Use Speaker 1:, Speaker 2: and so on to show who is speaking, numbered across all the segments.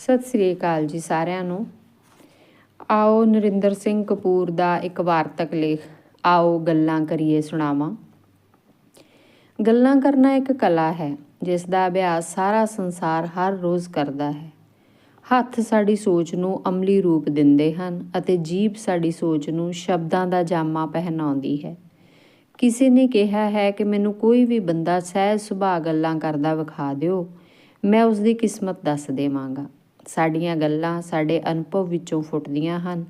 Speaker 1: ਸਤਿ ਸ੍ਰੀ ਅਕਾਲ ਜੀ ਸਾਰਿਆਂ ਨੂੰ। ਆਓ ਨਰਿੰਦਰ ਸਿੰਘ ਕਪੂਰ ਦਾ ਇੱਕ ਵਾਰਤਕ ਲੇਖ, ਆਓ ਗੱਲਾਂ ਕਰੀਏ ਸੁਣਾਵਾਂ। ਗੱਲਾਂ ਕਰਨਾ ਇੱਕ ਕਲਾ ਹੈ, ਜਿਸ ਦਾ ਅਭਿਆਸ ਸਾਰਾ ਸੰਸਾਰ ਹਰ ਰੋਜ਼ ਕਰਦਾ ਹੈ। ਹੱਥ ਸਾਡੀ ਸੋਚ ਨੂੰ ਅਮਲੀ ਰੂਪ ਦਿੰਦੇ ਹਨ ਅਤੇ ਜੀਭ ਸਾਡੀ ਸੋਚ ਨੂੰ ਸ਼ਬਦਾਂ ਦਾ ਜਾਮਾ ਪਹਿਨਾਉਂਦੀ ਹੈ। ਕਿਸੇ ਨੇ ਕਿਹਾ ਹੈ ਕਿ ਮੈਨੂੰ ਕੋਈ ਵੀ ਬੰਦਾ ਸਹਿਜ ਸੁਭਾਅ ਗੱਲਾਂ ਕਰਦਾ ਵਿਖਾ ਦਿਓ, ਮੈਂ ਉਸ ਦੀ ਕਿਸਮਤ ਦੱਸ ਦੇਵਾਂਗਾ। ਸਾਡੀਆਂ ਗੱਲਾਂ ਸਾਡੇ ਅਨੁਭਵ ਵਿੱਚੋਂ ਫੁੱਟਦੀਆਂ ਹਨ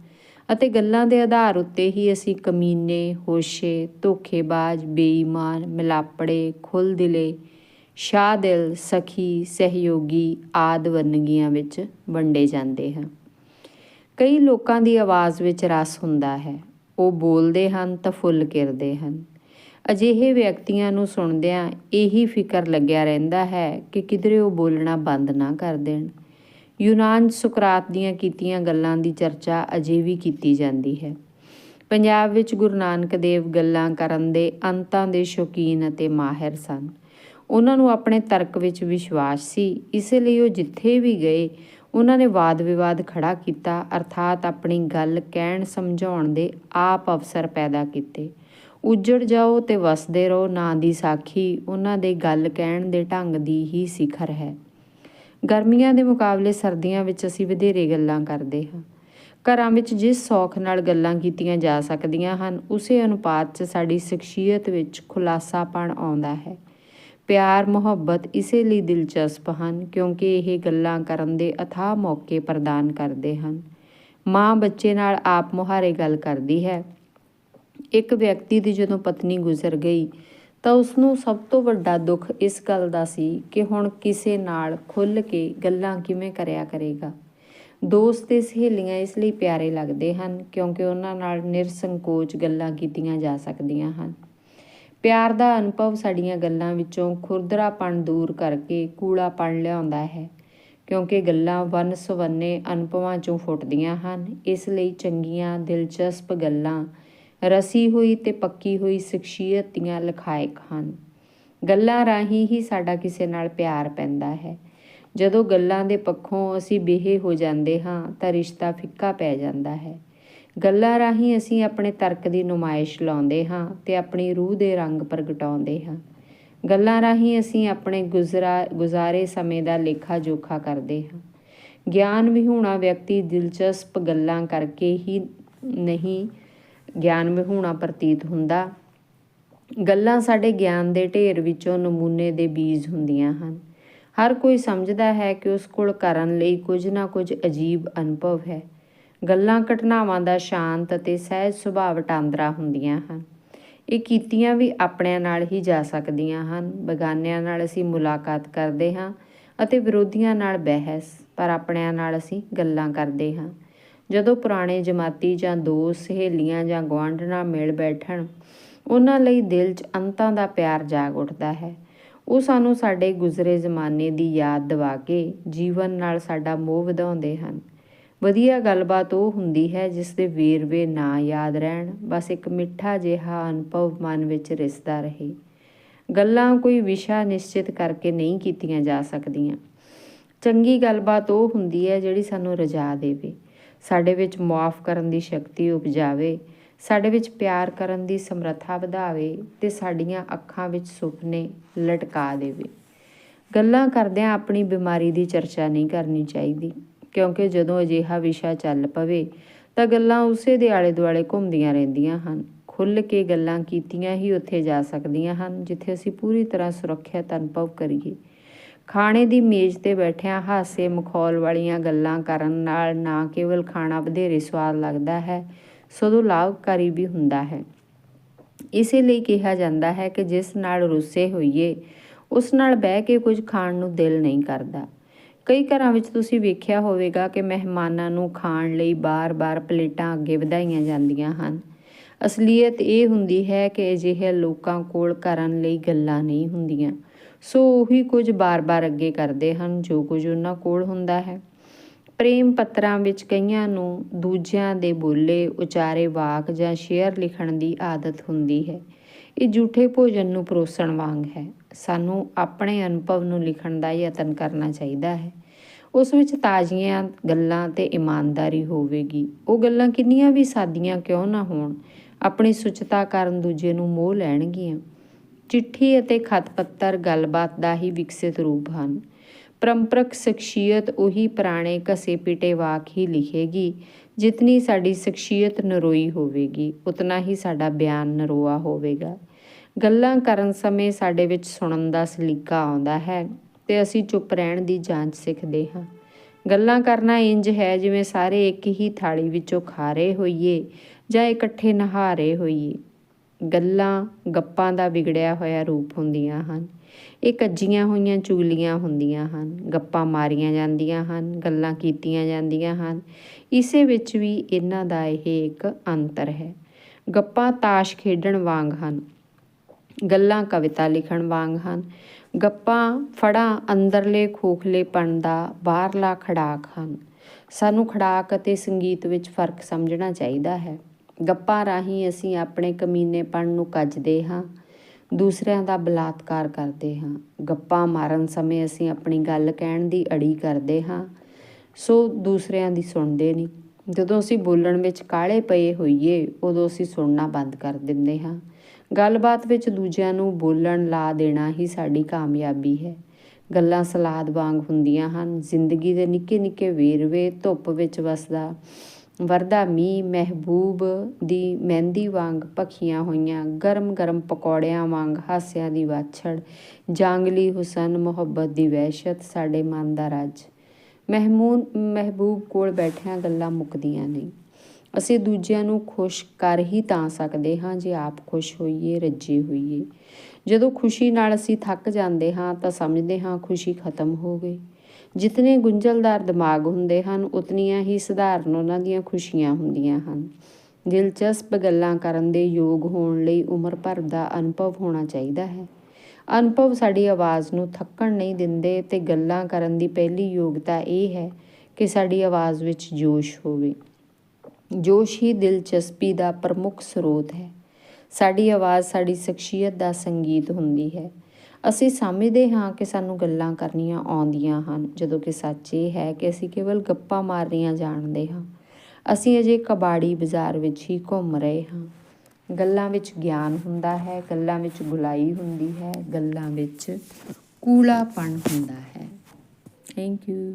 Speaker 1: ਅਤੇ ਗੱਲਾਂ ਦੇ ਆਧਾਰ ਉੱਤੇ ਹੀ ਅਸੀਂ ਕਮੀਨੇ, ਹੋਸ਼ੇ, ਧੋਖੇਬਾਜ਼, ਬੇਈਮਾਨ, ਮਿਲਾਪੜੇ, ਖੁੱਲ੍ਹਦਿਲੇ, ਸ਼ਾਹਦਿਲ, ਸਖੀ, ਸਹਿਯੋਗੀ ਆਦ ਵਰਨਗੀਆਂ ਵਿੱਚ ਵੰਡੇ ਜਾਂਦੇ ਹਨ ਕਈ ਲੋਕਾਂ ਦੀ ਆਵਾਜ਼ ਵਿੱਚ ਰਸ ਹੁੰਦਾ ਹੈ। ਉਹ ਬੋਲਦੇ ਹਨ ਤਾਂ ਫੁੱਲ ਕਿਰਦੇ ਹਨ। ਅਜਿਹੇ ਵਿਅਕਤੀਆਂ ਨੂੰ ਸੁਣਦਿਆਂ ਇਹੀ ਫਿਕਰ ਲੱਗਿਆ ਰਹਿੰਦਾ ਹੈ ਕਿ ਕਿਧਰੇ ਉਹ ਬੋਲਣਾ ਬੰਦ ਨਾ ਕਰ ਦੇਣ। ਯੂਨਾਨ ਸੁਕਰਾਤ ਦੀਆਂ ਕੀਤੀਆਂ ਗੱਲਾਂ ਦੀ ਚਰਚਾ ਅਜੇ ਵੀ ਕੀਤੀ ਜਾਂਦੀ ਹੈ। ਪੰਜਾਬ ਵਿੱਚ ਗੁਰੂ ਨਾਨਕ ਦੇਵ ਗੱਲਾਂ ਕਰਨ ਦੇ ਅੰਤਾਂ ਦੇ ਸ਼ੌਕੀਨ ਅਤੇ ਮਾਹਿਰ ਸਨ। ਉਹਨਾਂ ਨੂੰ ਆਪਣੇ ਤਰਕ ਵਿੱਚ ਵਿਸ਼ਵਾਸ ਸੀ। ਇਸੇ ਲਈ ਉਹ ਜਿੱਥੇ ਵੀ ਗਏ, ਉਹਨਾਂ ਨੇ ਵਾਦ ਵਿਵਾਦ ਖੜਾ ਕੀਤਾ, ਅਰਥਾਤ ਆਪਣੀ ਗੱਲ ਕਹਿਣ ਸਮਝਾਉਣ ਦੇ ਆਪ ਅਵਸਰ ਪੈਦਾ ਕੀਤੇ। ਉੱਜੜ ਜਾਓ ਤੇ ਵਸਦੇ ਰਹੋ, ਨਾਂ ਦੀ ਸਾਖੀ ਉਹਨਾਂ ਦੇ ਗੱਲ ਕਹਿਣ ਦੇ ਢੰਗ ਦੀ ਹੀ ਸਿਖਰ ਹੈ। ਗਰਮੀਆਂ ਦੇ ਮੁਕਾਬਲੇ ਸਰਦੀਆਂ ਵਿੱਚ ਅਸੀਂ ਵਧੇਰੇ ਗੱਲਾਂ ਕਰਦੇ ਹਾਂ। ਘਰਾਂ ਵਿੱਚ ਜਿਸ ਸੌਖ ਨਾਲ ਗੱਲਾਂ ਕੀਤੀਆਂ ਜਾ ਸਕਦੀਆਂ ਹਨ, ਉਸੇ ਅਨੁਪਾਤ 'ਚ ਸਾਡੀ ਸ਼ਖਸੀਅਤ ਵਿੱਚ ਖੁਲਾਸਾਪਣ ਆਉਂਦਾ ਹੈ। ਪਿਆਰ, ਮੁਹੱਬਤ ਇਸੇ ਲਈ ਦਿਲਚਸਪ ਹਨ ਕਿਉਂਕਿ ਇਹ ਗੱਲਾਂ ਕਰਨ ਦੇ ਅਥਾਹ ਮੌਕੇ ਪ੍ਰਦਾਨ ਕਰਦੇ ਹਨ। ਮਾਂ ਬੱਚੇ ਨਾਲ ਆਪ ਮੁਹਾਰੇ ਗੱਲ ਕਰਦੀ ਹੈ। ਇੱਕ ਵਿਅਕਤੀ ਦੀ ਜਦੋਂ ਪਤਨੀ ਗੁਜ਼ਰ ਗਈ ਤਾਂ ਉਸ ਨੂੰ ਸਭ ਤੋਂ ਵੱਡਾ ਦੁੱਖ ਇਸ ਗੱਲ ਦਾ ਸੀ ਕਿ ਹੁਣ ਕਿਸੇ ਨਾਲ ਖੁੱਲ੍ਹ ਕੇ ਗੱਲਾਂ ਕਿਵੇਂ ਕਰਿਆ ਕਰੇਗਾ। ਦੋਸਤ ਤੇ ਸਹੇਲੀਆਂ ਇਸ ਲਈ ਪਿਆਰੇ ਲੱਗਦੇ ਹਨ ਕਿਉਂਕਿ ਉਹਨਾਂ ਨਾਲ ਨਿਰਸੰਕੋਚ ਗੱਲਾਂ ਕੀਤੀਆਂ ਜਾ ਸਕਦੀਆਂ ਹਨ। ਪਿਆਰ ਦਾ ਅਨੁਭਵ ਸਾਡੀਆਂ ਗੱਲਾਂ ਵਿੱਚੋਂ ਖੁਰਦਰਾਪਣ ਦੂਰ ਕਰਕੇ ਕੂੜਾਪਣ ਲਿਆਉਂਦਾ ਹੈ ਕਿਉਂਕਿ ਗੱਲਾਂ ਵਨ ਸਵੰਨੇ ਅਨੁਭਵਾਂ ਚੋਂ ਫੁੱਟਦੀਆਂ ਹਨ, ਇਸ ਲਈ ਚੰਗੀਆਂ, ਦਿਲਚਸਪ ਗੱਲਾਂ ਰਸੀ ਹੋਈ ਤੇ ਪੱਕੀ ਹੋਈ ਸ਼ਖਸੀਅਤ ਦੀਆਂ ਲਖਾਇਕ ਹਨ। ਗੱਲਾਂ ਰਾਹੀਂ ਹੀ ਸਾਡਾ ਕਿਸੇ ਨਾਲ ਪਿਆਰ ਪੈਂਦਾ ਹੈ। ਜਦੋਂ ਗੱਲਾਂ ਦੇ ਪੱਖੋਂ ਅਸੀਂ ਬਿਹੇ ਹੋ ਜਾਂਦੇ ਹਾਂ, ਤਾਂ ਰਿਸ਼ਤਾ ਫਿੱਕਾ ਪੈ ਜਾਂਦਾ ਹੈ। ਗੱਲਾਂ ਰਾਹੀਂ ਅਸੀਂ ਆਪਣੇ ਤਰਕ ਦੀ ਨੁਮਾਇਸ਼ ਲਾਉਂਦੇ ਹਾਂ ਤੇ ਆਪਣੀ ਰੂਹ ਦੇ ਰੰਗ ਪ੍ਰਗਟਾਉਂਦੇ ਹਾਂ। ਗੱਲਾਂ ਰਾਹੀਂ ਅਸੀਂ ਆਪਣੇ ਗੁਜ਼ਰਾ, ਗੁਜ਼ਾਰੇ ਸਮੇਂ ਦਾ ਲੇਖਾ ਜੋਖਾ ਕਰਦੇ ਹਾਂ। ਗਿਆਨ ਵਿਹੂਣਾ ਵਿਅਕਤੀ ਦਿਲਚਸਪ ਗੱਲਾਂ ਕਰਕੇ ਹੀ ਨਹੀਂ ਗਿਆਨ ਵਿਹੂਣਾ ਪ੍ਰਤੀਤ ਹੁੰਦਾ। ਗੱਲਾਂ ਸਾਡੇ ਗਿਆਨ ਦੇ ਢੇਰ ਵਿੱਚੋਂ ਨਮੂਨੇ ਦੇ ਬੀਜ ਹੁੰਦੀਆਂ ਹਨ। ਹਰ ਕੋਈ ਸਮਝਦਾ ਹੈ ਕਿ ਉਸ ਕੋਲ ਕਰਨ ਲਈ ਕੁਝ ਨਾ ਕੁਝ ਅਜੀਬ ਅਨੁਭਵ ਹੈ। ਗੱਲਾਂ ਘਟਨਾਵਾਂ ਦਾ ਸ਼ਾਂਤ ਅਤੇ ਸਹਿਜ ਸੁਭਾਅ ਵਟਾਂਦਰਾ ਹੁੰਦੀਆਂ ਹਨ। ਇਹ ਕੀਤੀਆਂ ਵੀ ਆਪਣਿਆਂ ਨਾਲ ਹੀ ਜਾ ਸਕਦੀਆਂ ਹਨ। ਬਗਾਨਿਆਂ ਨਾਲ ਅਸੀਂ ਮੁਲਾਕਾਤ ਕਰਦੇ ਹਾਂ ਅਤੇ ਵਿਰੋਧੀਆਂ ਨਾਲ ਬਹਿਸ, ਪਰ ਆਪਣਿਆਂ ਨਾਲ ਅਸੀਂ ਗੱਲਾਂ ਕਰਦੇ ਹਾਂ। ਜਦੋਂ ਪੁਰਾਣੇ ਜਮਾਤੀ ਜਾਂ ਦੋਸਤ, ਸਹੇਲੀਆਂ ਜਾਂ ਗੁਆਂਢਣਾ ਮਿਲ ਬੈਠਣ, ਉਹਨਾਂ ਲਈ ਦਿਲ 'ਚ ਅੰਤਾਂ ਦਾ ਪਿਆਰ ਜਾਗ ਉੱਠਦਾ ਹੈ। ਉਹ ਸਾਨੂੰ ਸਾਡੇ ਗੁਜ਼ਰੇ ਜ਼ਮਾਨੇ ਦੀ ਯਾਦ ਦਿਵਾ ਕੇ ਜੀਵਨ ਨਾਲ ਸਾਡਾ ਮੋਹ ਵਧਾਉਂਦੇ ਹਨ। ਵਧੀਆ ਗੱਲਬਾਤ ਉਹ ਹੁੰਦੀ ਹੈ ਜਿਸ ਦੇ ਵੇਰਵੇ ਨਾ ਯਾਦ ਰਹਿਣ, ਬਸ ਇੱਕ ਮਿੱਠਾ ਜਿਹਾ ਅਨੁਭਵ ਮਨ ਵਿੱਚ ਰਿਸਦਾ ਰਹੇ। ਗੱਲਾਂ ਕੋਈ ਵਿਸ਼ਾ ਨਿਸ਼ਚਿਤ ਕਰਕੇ ਨਹੀਂ ਕੀਤੀਆਂ ਜਾ ਸਕਦੀਆਂ। ਚੰਗੀ ਗੱਲਬਾਤ ਉਹ ਹੁੰਦੀ ਹੈ ਜਿਹੜੀ ਸਾਨੂੰ ਰਜਾ ਦੇਵੇ। ਸਾਡੇ ਵਿੱਚ ਮਾਫ ਕਰਨ ਦੀ ਸ਼ਕਤੀ ਉਪਜਾਵੇ, ਸਾਡੇ ਵਿੱਚ ਪਿਆਰ ਕਰਨ ਦੀ ਸਮਰੱਥਾ ਵਧਾਵੇ ਤੇ ਸਾਡੀਆਂ ਅੱਖਾਂ ਵਿੱਚ ਸੁਪਨੇ ਲਟਕਾ ਦੇਵੇ। ਗੱਲਾਂ ਕਰਦਿਆਂ ਆਪਣੀ ਬਿਮਾਰੀ ਦੀ ਚਰਚਾ ਨਹੀਂ ਕਰਨੀ ਚਾਹੀਦੀ, ਕਿਉਂਕਿ ਜਦੋਂ ਅਜਿਹਾ ਵਿਸ਼ਾ ਚੱਲ ਪਵੇ ਤਾਂ ਗੱਲਾਂ ਉਸੇ ਦੇ ਆਲੇ ਦੁਆਲੇ ਘੁੰਮਦੀਆਂ ਰਹਿੰਦੀਆਂ ਹਨ। ਖੁੱਲ੍ਹ ਕੇ ਗੱਲਾਂ ਕੀਤੀਆਂ ਹੀ ਉੱਥੇ ਜਾ ਸਕਦੀਆਂ ਹਨ, ਜਿੱਥੇ ਅਸੀਂ ਪੂਰੀ ਤਰ੍ਹਾਂ ਸੁਰੱਖਿਅਤ ਅਨੁਭਵ ਕਰੀਏ। ਖਾਣੇ ਦੀ ਮੇਜ਼ ਤੇ ਬੈਠਿਆਂ ਹਾਸੇ ਮਖੌਲ ਵਾਲੀਆਂ ਗੱਲਾਂ ਕਰਨ ਨਾਲ ਨਾ ਕੇਵਲ ਖਾਣਾ ਵਧੇਰੇ ਸਵਾਦ ਲੱਗਦਾ ਹੈ, ਸਗੋਂ ਲਾਭਕਾਰੀ ਵੀ ਹੁੰਦਾ ਹੈ। ਇਸੇ ਲਈ ਕਿਹਾ ਜਾਂਦਾ ਹੈ ਕਿ ਜਿਸ ਨਾਲ ਰੁੱਸੇ ਹੋਈਏ, ਉਸ ਨਾਲ ਬਹਿ ਕੇ ਕੁਝ ਖਾਣ ਨੂੰ ਦਿਲ ਨਹੀਂ ਕਰਦਾ। ਕਈ ਘਰਾਂ ਵਿੱਚ ਤੁਸੀਂ ਵੇਖਿਆ ਹੋਵੇਗਾ ਕਿ ਮਹਿਮਾਨਾਂ ਨੂੰ ਖਾਣ ਲਈ ਬਾਰ-ਬਾਰ ਪਲੇਟਾਂ ਅੱਗੇ ਵਧਾਈਆਂ ਜਾਂਦੀਆਂ ਹਨ। ਅਸਲੀਅਤ ਇਹ ਹੁੰਦੀ ਹੈ ਕਿ ਅਜਿਹੇ ਲੋਕਾਂ ਕੋਲ ਕਰਨ ਲਈ ਗੱਲਾਂ ਨਹੀਂ ਹੁੰਦੀਆਂ। ਸੋ ਉਹੀ ਕੁਝ ਬਾਰ-ਬਾਰ ਅੱਗੇ ਕਰਦੇ ਹਨ, ਜੋ ਕੁਝ ਉਹਨਾਂ ਕੋਲ ਹੁੰਦਾ ਹੈ। ਪ੍ਰੇਮ ਪੱਤਰਾਂ ਵਿੱਚ ਕਈਆਂ ਨੂੰ ਦੂਜਿਆਂ ਦੇ ਬੋਲੇ, ਉਚਾਰੇ ਵਾਕ ਜਾਂ ਸ਼ੇਅਰ ਲਿਖਣ ਦੀ ਆਦਤ ਹੁੰਦੀ ਹੈ। ਇਹ ਝੂਠੇ ਭੋਜਨ ਨੂੰ ਪਰੋਸਣ ਵਾਂਗ ਹੈ। ਸਾਨੂੰ ਆਪਣੇ ਅਨੁਭਵ ਨੂੰ ਲਿਖਣ ਦਾ ਯਤਨ ਕਰਨਾ ਚਾਹੀਦਾ ਹੈ। ਉਸ ਵਿੱਚ ਤਾਜ਼ੀਆਂ ਗੱਲਾਂ ਤੇ ਇਮਾਨਦਾਰੀ ਹੋਵੇਗੀ। ਉਹ ਗੱਲਾਂ ਕਿੰਨੀਆਂ ਵੀ ਸਾਦੀਆਂ ਕਿਉਂ ਨਾ ਹੋਣ, ਆਪਣੀ ਸੁਚਤਾ ਕਾਰਨ ਦੂਜੇ ਨੂੰ ਮੋਹ ਲੈਣਗੀਆਂ। ਚਿੱਠੀ ਅਤੇ ਖਤ ਪੱਤਰ ਗੱਲਬਾਤ ਦਾ ਹੀ ਵਿਕਸਿਤ ਰੂਪ ਹਨ। ਪਰੰਪਰਕ ਸ਼ਖਸੀਅਤ ਉਹੀ ਪੁਰਾਣੇ ਘਸੇ ਪਿਟੇ ਵਾਕ ਹੀ ਲਿਖੇਗੀ, ਜਿਤਨੀ ਸਾਡੀ ਸ਼ਖਸੀਅਤ ਨਰੋਈ ਹੋਵੇਗੀ, ਉਤਨਾ ਹੀ ਸਾਡਾ ਬਿਆਨ ਨਰੋਆ ਹੋਵੇਗਾ। ਗੱਲਾਂ ਕਰਨ ਸਮੇਂ ਸਾਡੇ ਵਿੱਚ ਸੁਣਨ ਦਾ ਸਲੀਕਾ ਆਉਂਦਾ ਹੈ ਤੇ ਅਸੀਂ ਚੁੱਪ ਰਹਿਣ ਦੀ ਜਾਂਚ ਸਿੱਖਦੇ ਹਾਂ। ਗੱਲਾਂ ਕਰਨਾ ਇੰਜ ਹੈ ਜਿਵੇਂ ਸਾਰੇ ਇੱਕ ਹੀ ਥਾਲੀ ਵਿੱਚੋਂ ਖਾ ਰਹੇ ਹੋਈਏ ਜਾਂ ਇਕੱਠੇ ਨਹਾ ਰਹੇ ਹੋਈਏ। ਗੱਲਾਂ, ਗੱਪਾਂ ਦਾ ਵਿਗੜਿਆ ਹੋਇਆ ਰੂਪ ਹੁੰਦੀਆਂ ਹਨ। ਇਹ ਕੱਜੀਆਂ ਹੋਈਆਂ, ਚੁਗਲੀਆਂ ਹੁੰਦੀਆਂ ਹਨ। ਗੱਪਾਂ ਮਾਰੀਆਂ ਜਾਂਦੀਆਂ ਹਨ, ਗੱਲਾਂ ਕੀਤੀਆਂ ਜਾਂਦੀਆਂ ਹਨ। ਇਸੇ ਵਿੱਚ ਵੀ ਇਹਨਾਂ ਦਾ ਇਹ ਇੱਕ ਅੰਤਰ ਹੈ। ਗੱਪਾਂ ਤਾਸ਼ ਖੇਡਣ ਵਾਂਗ ਹਨ। ਗੱਲਾਂ ਕਵਿਤਾ ਲਿਖਣ ਵਾਂਗ ਹਨ। ਗੱਪਾਂ ਫੜਾਂ ਅੰਦਰਲੇ ਖੋਖਲੇਪਣ ਦਾ ਬਾਹਰਲਾ ਖੜਾਕ ਹਨ। ਸਾਨੂੰ ਖੜਾਕ ਅਤੇ ਸੰਗੀਤ ਵਿੱਚ ਫ਼ਰਕ ਸਮਝਣਾ ਚਾਹੀਦਾ ਹੈ। ਗੱਪਾਂ ਰਾਹੀਂ ਅਸੀਂ ਆਪਣੇ ਕਮੀਨੇਪਣ ਨੂੰ ਕੱਜਦੇ ਹਾਂ, ਦੂਸਰਿਆਂ ਦਾ ਬਲਾਤਕਾਰ ਕਰਦੇ ਹਾਂ। ਗੱਪਾਂ ਮਾਰਨ ਸਮੇਂ ਅਸੀਂ ਆਪਣੀ ਗੱਲ ਕਹਿਣ ਦੀ ਅੜੀ ਕਰਦੇ ਹਾਂ, ਸੋ ਦੂਸਰਿਆਂ ਦੀ ਸੁਣਦੇ ਨਹੀਂ। ਜਦੋਂ ਅਸੀਂ ਬੋਲਣ ਵਿੱਚ ਕਾਲੇ ਪਏ ਹੋਈਏ, ਉਦੋਂ ਅਸੀਂ ਸੁਣਨਾ ਬੰਦ ਕਰ ਦਿੰਦੇ ਹਾਂ। ਗੱਲਬਾਤ ਵਿੱਚ ਦੂਜਿਆਂ ਨੂੰ ਬੋਲਣ ਲਾ ਦੇਣਾ ਹੀ ਸਾਡੀ ਕਾਮਯਾਬੀ ਹੈ। ਗੱਲਾਂ ਸਲਾਦ ਵਾਂਗ ਹੁੰਦੀਆਂ ਹਨ। ਜ਼ਿੰਦਗੀ ਦੇ ਨਿੱਕੇ ਨਿੱਕੇ ਵੇਰਵੇ ਧੁੱਪ ਵਿੱਚ ਵਸਦਾ ਵਰਦਾ ਮੀਂਹ ਮਹਿਬੂਬ ਦੀ ਮਹਿੰਦੀ ਵਾਂਗ ਭਖੀਆਂ ਹੋਈਆਂ, ਗਰਮ ਗਰਮ ਪਕੌੜਿਆਂ ਵਾਂਗ ਹਾਸਿਆਂ ਦੀ ਵਾਛੜ, ਜਾਂਗਲੀ ਹੁਸਨ ਮੁਹੱਬਤ ਦੀ ਵਹਿਸ਼ਤ ਸਾਡੇ ਮਨ ਦਾ ਰਾਜ। ਮਹਿਮੂਨ, ਮਹਿਬੂਬ ਕੋਲ ਬੈਠਿਆਂ ਗੱਲਾਂ ਮੁੱਕਦੀਆਂ ਨਹੀਂ। ਅਸੀਂ ਦੂਜਿਆਂ ਨੂੰ ਖੁਸ਼ ਕਰ ਹੀ ਤਾਂ ਸਕਦੇ ਹਾਂ ਜੇ ਆਪ ਖੁਸ਼ ਹੋਈਏ, ਰੱਜੇ ਹੋਈਏ। ਜਦੋਂ ਖੁਸ਼ੀ ਨਾਲ ਅਸੀਂ ਥੱਕ ਜਾਂਦੇ ਹਾਂ ਤਾਂ ਸਮਝਦੇ ਹਾਂ ਖੁਸ਼ੀ ਖਤਮ ਹੋ ਗਈ। ਜਿਤਨੇ ਗੁੰਝਲਦਾਰ ਦਿਮਾਗ ਹੁੰਦੇ ਹਨ, ਉਤਨੀਆਂ ਹੀ ਸਧਾਰਨ ਉਹਨਾਂ ਦੀਆਂ ਖੁਸ਼ੀਆਂ ਹੁੰਦੀਆਂ ਹਨ। ਦਿਲਚਸਪ ਗੱਲਾਂ ਕਰਨ ਦੇ ਯੋਗ ਹੋਣ ਲਈ ਉਮਰ ਭਰ ਦਾ ਅਨੁਭਵ ਹੋਣਾ ਚਾਹੀਦਾ ਹੈ। ਅਨੁਭਵ ਸਾਡੀ ਆਵਾਜ਼ ਨੂੰ ਥੱਕਣ ਨਹੀਂ ਦਿੰਦੇ ਤੇ ਗੱਲਾਂ ਕਰਨ ਦੀ ਪਹਿਲੀ ਯੋਗਤਾ ਇਹ ਹੈ ਕਿ ਸਾਡੀ ਆਵਾਜ਼ ਵਿੱਚ ਜੋਸ਼ ਹੋਵੇ। ਜੋਸ਼ ਹੀ ਦਿਲਚਸਪੀ ਦਾ ਪ੍ਰਮੁੱਖ ਸਰੋਤ ਹੈ। ਸਾਡੀ ਆਵਾਜ਼ ਸਾਡੀ ਸ਼ਖਸੀਅਤ ਦਾ ਸੰਗੀਤ ਹੁੰਦੀ ਹੈ। ਅਸੀਂ ਸਮਝਦੇ ਹਾਂ ਕਿ ਸਾਨੂੰ ਗੱਲਾਂ ਕਰਨੀਆਂ ਆਉਂਦੀਆਂ ਹਨ, ਜਦੋਂ ਕਿ ਸੱਚ ਇਹ ਹੈ ਕਿ ਅਸੀਂ ਕੇਵਲ ਗੱਪਾਂ ਮਾਰਨੀਆਂ ਜਾਣਦੇ ਹਾਂ। ਅਸੀਂ ਅਜੇ ਕਬਾੜੀ ਬਾਜ਼ਾਰ ਵਿੱਚ ਹੀ ਘੁੰਮ ਰਹੇ ਹਾਂ। ਗੱਲਾਂ ਵਿੱਚ ਗਿਆਨ ਹੁੰਦਾ ਹੈ, ਗੱਲਾਂ ਵਿੱਚ ਗੁਲਾਈ ਹੁੰਦੀ ਹੈ, ਗੱਲਾਂ ਵਿੱਚ ਕੂਲਾਪਣ ਹੁੰਦਾ ਹੈ। Thank you